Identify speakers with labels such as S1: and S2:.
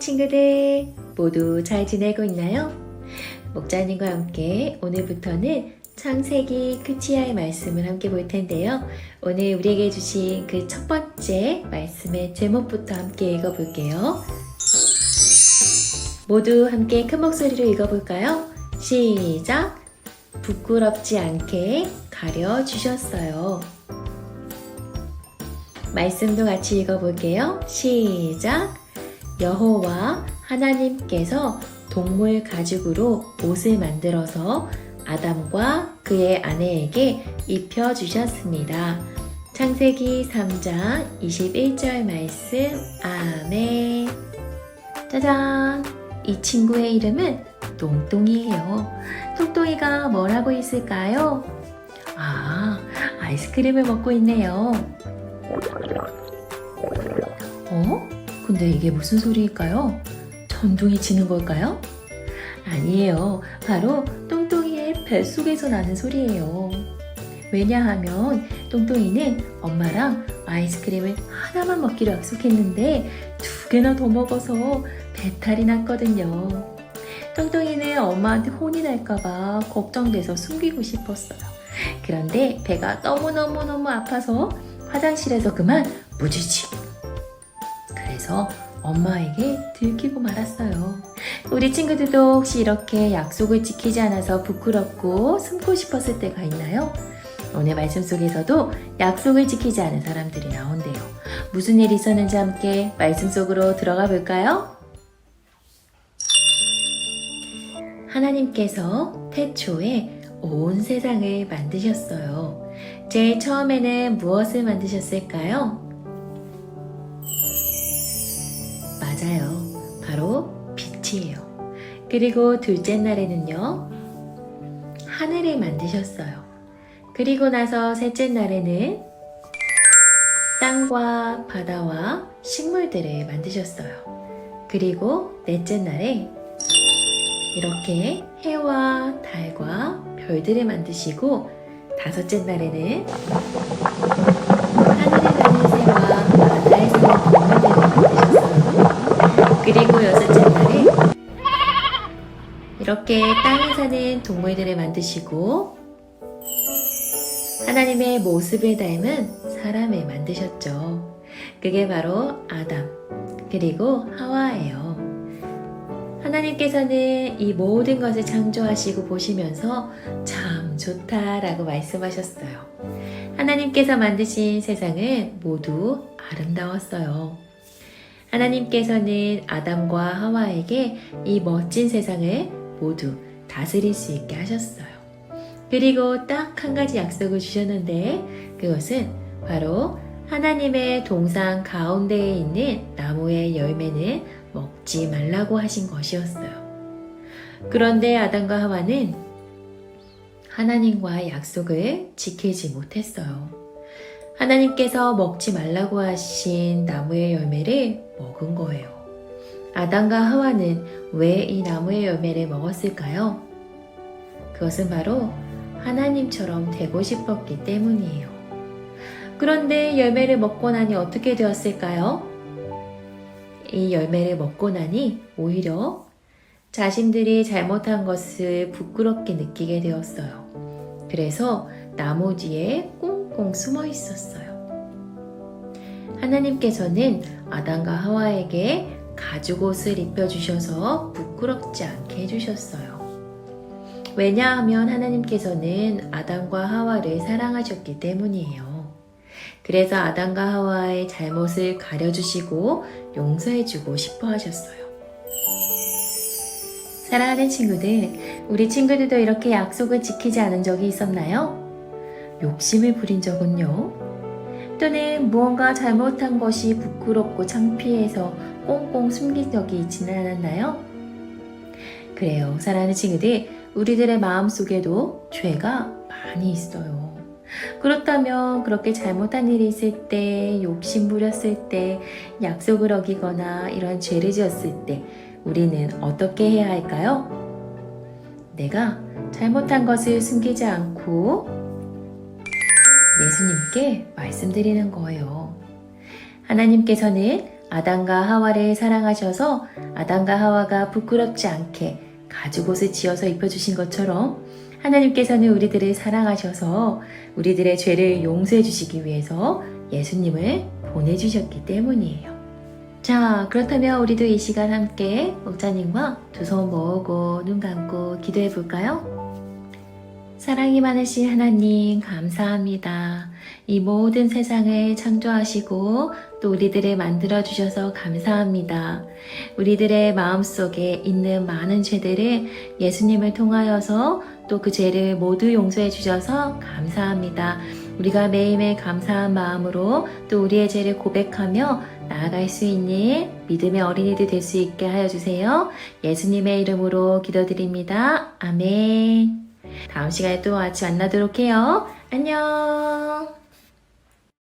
S1: 친구들 모두 잘 지내고 있나요? 목자님과 함께 오늘부터는 창세기 크치아의 말씀을 함께 볼 텐데요. 오늘 우리에게 주신 그 첫 번째 말씀의 제목부터 함께 읽어볼게요. 모두 함께 큰 목소리로 읽어볼까요? 시작! 부끄럽지 않게 가려주셨어요. 말씀도 같이 읽어볼게요. 시작! 여호와 하나님께서 동물 가죽으로 옷을 만들어서 아담과 그의 아내에게 입혀 주셨습니다. 창세기 3장 21절 말씀, 아멘. 짜잔! 이 친구의 이름은 똥똥이에요. 똥똥이가 뭘 하고 있을까요? 아, 아이스크림을 먹고 있네요. 어? 근데 이게 무슨 소리일까요? 전둥이 치는 걸까요? 아니에요. 바로 똥똥이의 뱃속에서 나는 소리예요. 왜냐하면 똥똥이는 엄마랑 아이스크림을 하나만 먹기로 약속했는데 두 개나 더 먹어서 배탈이 났거든요. 똥똥이는 엄마한테 혼이 날까봐 걱정돼서 숨기고 싶었어요. 그런데 배가 너무너무너무 아파서 화장실에서 그만 무지직 그래서 엄마에게 들키고 말았어요. 우리 친구들도 혹시 이렇게 약속을 지키지 않아서 부끄럽고 숨고 싶었을 때가 있나요? 오늘 말씀 속에서도 약속을 지키지 않은 사람들이 나온대요. 무슨 일이 있었는지 함께 말씀 속으로 들어가 볼까요? 하나님께서 태초에 온 세상을 만드셨어요. 제일 처음에는 무엇을 만드셨을까요? 맞아요. 바로 빛이에요. 그리고 둘째 날에는요, 하늘을 만드셨어요. 그리고 나서 셋째 날에는 땅과 바다와 식물들을 만드셨어요. 그리고 넷째 날에 이렇게 해와 달과 별들을 만드시고 다섯째 날에는 이렇게 땅에 사는 동물들을 만드시고 하나님의 모습을 닮은 사람을 만드셨죠. 그게 바로 아담 그리고 하와예요. 하나님께서는 이 모든 것을 창조하시고 보시면서 참 좋다라고 말씀하셨어요. 하나님께서 만드신 세상은 모두 아름다웠어요. 하나님께서는 아담과 하와에게 이 멋진 세상을 모두 다스릴 수 있게 하셨어요. 그리고 딱 한 가지 약속을 주셨는데 그것은 바로 하나님의 동상 가운데에 있는 나무의 열매는 먹지 말라고 하신 것이었어요. 그런데 아담과 하와는 하나님과의 약속을 지키지 못했어요. 하나님께서 먹지 말라고 하신 나무의 열매를 먹은 거예요. 아담과 하와는 왜 이 나무의 열매를 먹었을까요? 그것은 바로 하나님처럼 되고 싶었기 때문이에요. 그런데 열매를 먹고 나니 어떻게 되었을까요? 이 열매를 먹고 나니 오히려 자신들이 잘못한 것을 부끄럽게 느끼게 되었어요. 그래서 나무 뒤에 꽁꽁 숨어 있었어요. 하나님께서는 아담과 하와에게 가죽 옷을 입혀주셔서 부끄럽지 않게 해주셨어요. 왜냐하면 하나님께서는 아담과 하와를 사랑하셨기 때문이에요. 그래서 아담과 하와의 잘못을 가려주시고 용서해주고 싶어 하셨어요. 사랑하는 친구들, 우리 친구들도 이렇게 약속을 지키지 않은 적이 있었나요? 욕심을 부린 적은요? 또는 무언가 잘못한 것이 부끄럽고 창피해서 꽁꽁 숨긴 적이 있지는 않았나요? 그래요. 사랑하는 친구들, 우리들의 마음 속에도 죄가 많이 있어요. 그렇다면 그렇게 잘못한 일이 있을 때, 욕심 부렸을 때, 약속을 어기거나 이런 죄를 지었을 때, 우리는 어떻게 해야 할까요? 내가 잘못한 것을 숨기지 않고 예수님께 말씀드리는 거예요. 하나님께서는 아담과 하와를 사랑하셔서 아담과 하와가 부끄럽지 않게 가죽옷을 지어서 입혀주신 것처럼 하나님께서는 우리들을 사랑하셔서 우리들의 죄를 용서해 주시기 위해서 예수님을 보내주셨기 때문이에요. 자, 그렇다면 우리도 이 시간 함께 목자님과 두 손 모으고 눈 감고 기도해 볼까요? 사랑이 많으신 하나님, 감사합니다. 이 모든 세상을 창조하시고 또 우리들을 만들어 주셔서 감사합니다. 우리들의 마음 속에 있는 많은 죄들을 예수님을 통하여서 또 그 죄를 모두 용서해 주셔서 감사합니다. 우리가 매일매일 감사한 마음으로 또 우리의 죄를 고백하며 나아갈 수 있는 믿음의 어린이들 될 수 있게 하여 주세요. 예수님의 이름으로 기도드립니다. 아멘. 다음 시간에 또 같이 만나도록 해요. 안녕.